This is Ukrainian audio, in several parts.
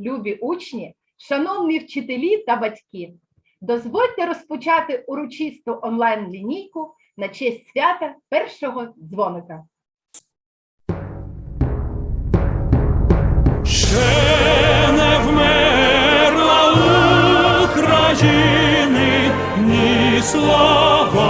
любі учні, шановні вчителі та батьки, дозвольте розпочати урочисту онлайн-лінійку на честь свята першого дзвоника. Ще не вмерла України ні слава,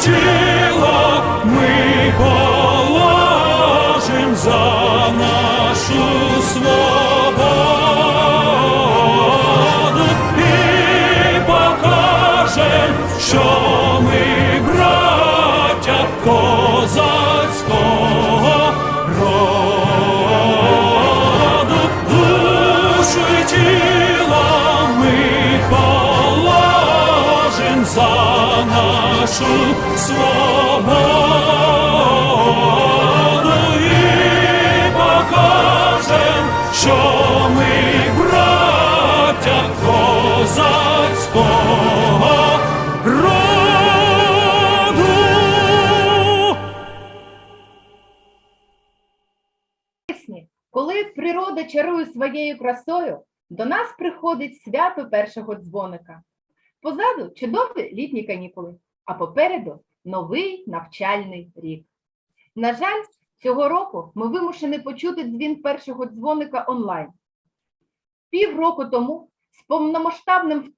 지지 нашу свободу і покажем, що ми браття козацького роду. коли природа чарує своєю красою, до нас приходить свято першого дзвоника. Позаду чудові літні канікули, а попереду новий навчальний рік. На жаль, цього року ми вимушені почути дзвін першого дзвоника онлайн. Півроку тому з повномасштабним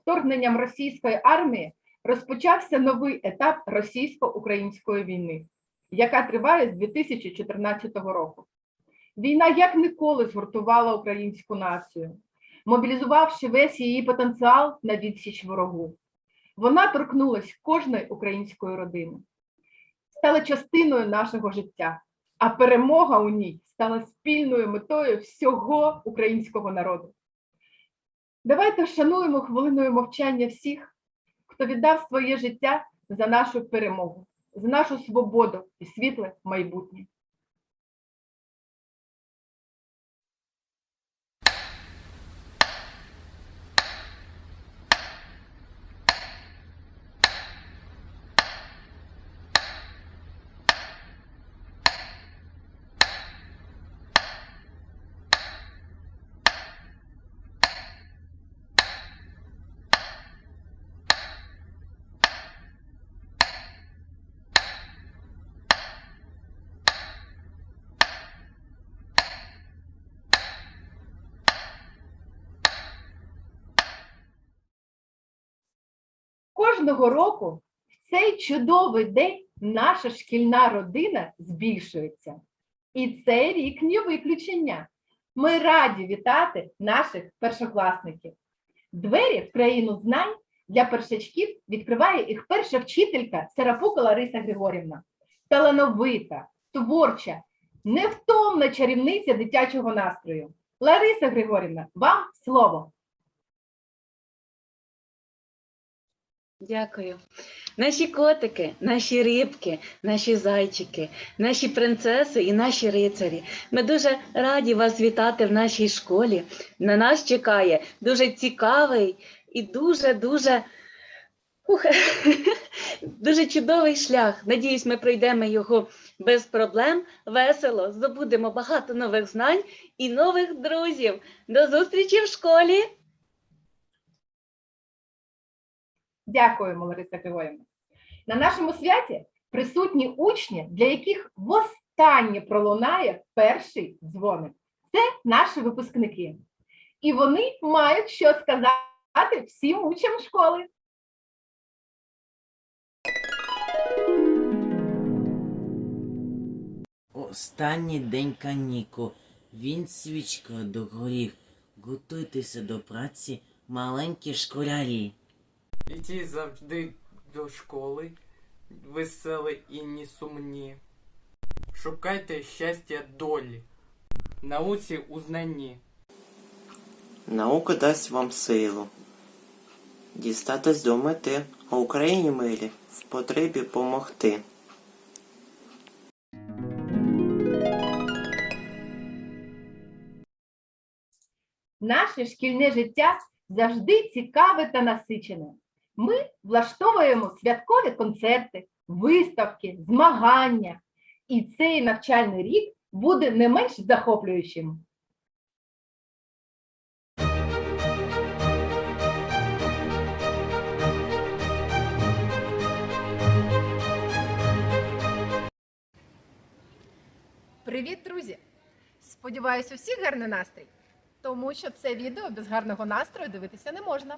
вторгненням російської армії розпочався новий етап російсько-української війни, яка триває з 2014 року. Війна як ніколи згуртувала українську націю, мобілізувавши весь її потенціал на відсіч ворогу. Вона торкнулась кожної української родини, стала частиною нашого життя, а перемога у ній стала спільною метою всього українського народу. Давайте вшануємо хвилиною мовчання всіх, хто віддав своє життя за нашу перемогу, за нашу свободу і світле майбутнє. Кожного року в цей чудовий день наша шкільна родина збільшується. І цей рік не виключення. Ми раді вітати наших першокласників. Двері в країну знань для першачків відкриває їх перша вчителька Серапука Лариса Григорівна. Талановита, творча, невтомна чарівниця дитячого настрою. Лариса Григорівна, вам слово. Дякую. Наші котики, наші рибки, наші зайчики, наші принцеси і наші рицарі. Ми дуже раді вас вітати в нашій школі. На нас чекає дуже цікавий і дуже-дуже дуже чудовий шлях. Надіюсь, ми пройдемо його без проблем, весело, здобудемо багато нових знань і нових друзів. До зустрічі в школі! Дякуємо, Лариса Григорівна. На нашому святі присутні учні, для яких востаннє пролунає перший дзвоник. Це наші випускники. І вони мають що сказати всім учням школи. Останній день канікул. Він свічка догорів. Готуйтеся до праці, маленькі школярі. Іти завжди до школи, веселі і не сумні. Шукайте щастя долі, науці у знанні. Наука дасть вам силу. Дістатись до мети, а Україні милі в потребі помогти. Наше шкільне життя завжди цікаве та насичене. Ми влаштовуємо святкові концерти, виставки, змагання. І цей навчальний рік буде не менш захоплюючим. Привіт, друзі! Сподіваюсь, у всіх гарний настрій, тому що це відео без гарного настрою дивитися не можна.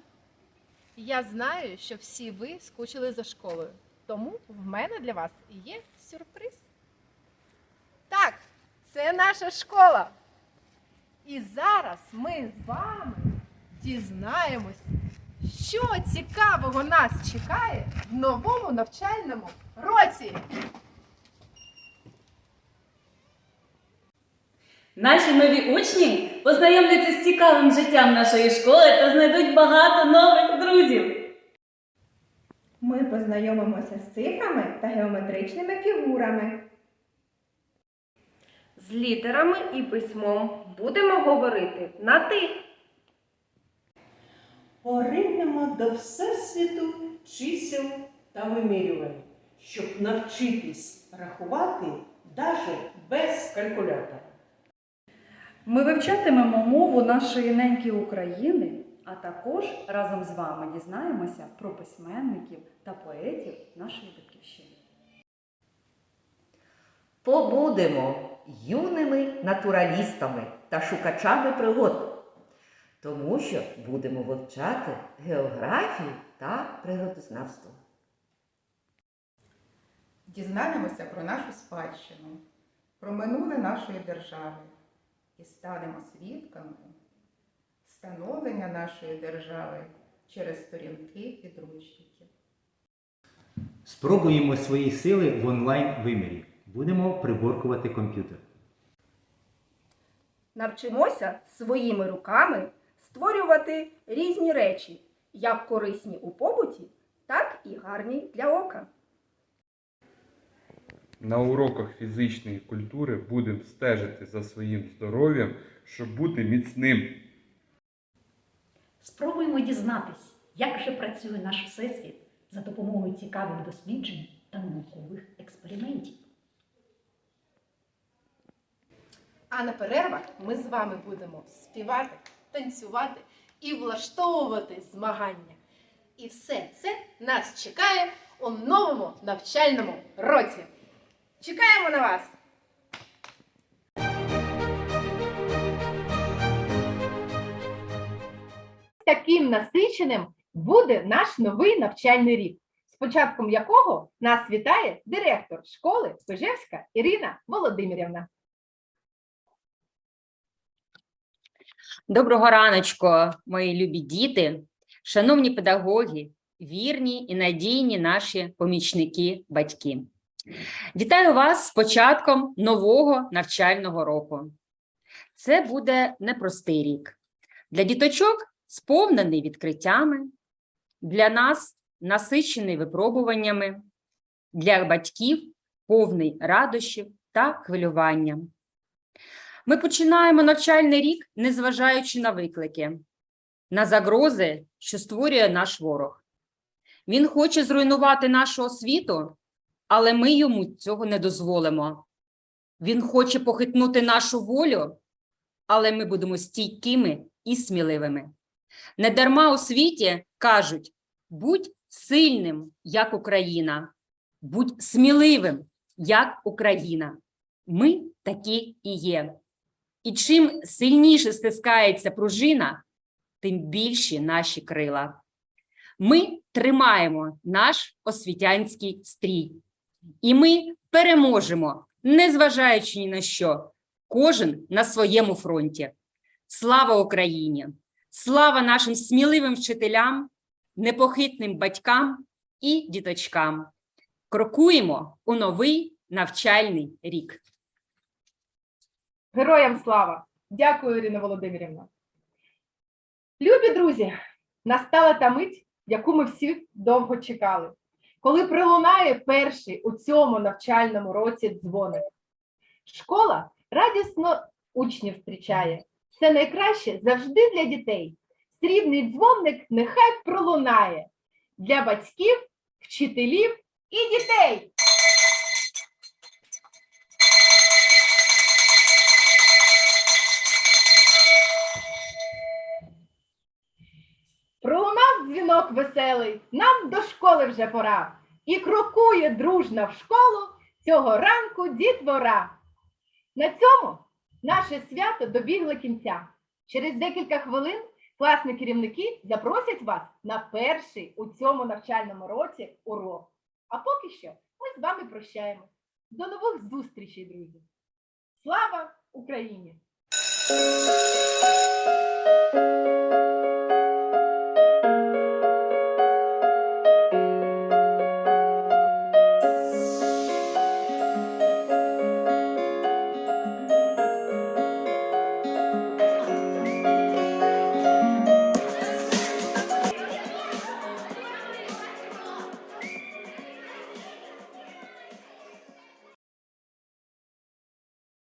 Я знаю, що всі ви скучили за школою, тому в мене для вас є сюрприз. Так, це наша школа. І зараз ми з вами дізнаємось, що цікавого нас чекає в новому навчальному році. Наші нові учні познайомляться з цікавим життям нашої школи та знайдуть багато нових друзів. Ми познайомимося з цифрами та геометричними фігурами. З літерами і письмом будемо говорити на ти. Поринемо до Всесвіту чисел та вимірювань, щоб навчитись рахувати навіть без калькулятора. Ми вивчатимемо мову нашої неньки України, а також разом з вами дізнаємося про письменників та поетів нашої батьківщини. Побудемо юними натуралістами та шукачами пригод, тому що будемо вивчати географію та природознавство. Дізнаємося про нашу спадщину, про минуле нашої держави і станемо свідками становлення нашої держави через сторінки підручників. Спробуємо свої сили в онлайн вимірі. Будемо приборкувати комп'ютер. Навчимося своїми руками створювати різні речі, як корисні у побуті, так і гарні для ока. На уроках фізичної культури будемо стежити за своїм здоров'ям, щоб бути міцним. Спробуємо дізнатись, як же працює наш всесвіт за допомогою цікавих досліджень та наукових експериментів. А на перервах ми з вами будемо співати, танцювати і влаштовувати змагання. І все це нас чекає у новому навчальному році. Чекаємо на вас! Таким насиченим буде наш новий навчальний рік, з початком якого нас вітає директор школи Пижевська Ірина Володимирівна. Доброго раночку, мої любі діти, шановні педагоги, вірні і надійні наші помічники, батьки. Вітаю вас з початком нового навчального року. Це буде непростий рік. Для діточок сповнений відкриттями, для нас насичений випробуваннями, для батьків повний радощів та хвилювання. Ми починаємо навчальний рік, незважаючи на виклики, на загрози, що створює наш ворог. Він хоче зруйнувати нашу освіту, але ми йому цього не дозволимо. Він хоче похитнути нашу волю, але ми будемо стійкими і сміливими. Недарма у світі кажуть: будь сильним, як Україна, будь сміливим, як Україна. Ми такі і є. І чим сильніше стискається пружина, тим більші наші крила. Ми тримаємо наш освітянський стрій, і ми переможемо, незважаючи ні на що, кожен на своєму фронті. Слава Україні! Слава нашим сміливим вчителям, непохитним батькам і діточкам. Крокуємо у новий навчальний рік. Героям слава! Дякую, Ірина Володимирівна. Любі друзі, настала та мить, яку ми всі довго чекали, коли пролунає перший у цьому навчальному році дзвоник. Школа радісно учнів зустрічає. Це найкраще завжди для дітей. Срібний дзвоник нехай пролунає для батьків, вчителів і дітей. Пролунав дзвінок веселий, нам до школи вже пора. І крокує дружна в школу цього ранку дітвора. На цьому наше свято добігло кінця. Через декілька хвилин класні керівники запросять вас на перший у цьому навчальному році урок. А поки що ми з вами прощаємось. До нових зустрічей, друзі! Слава Україні!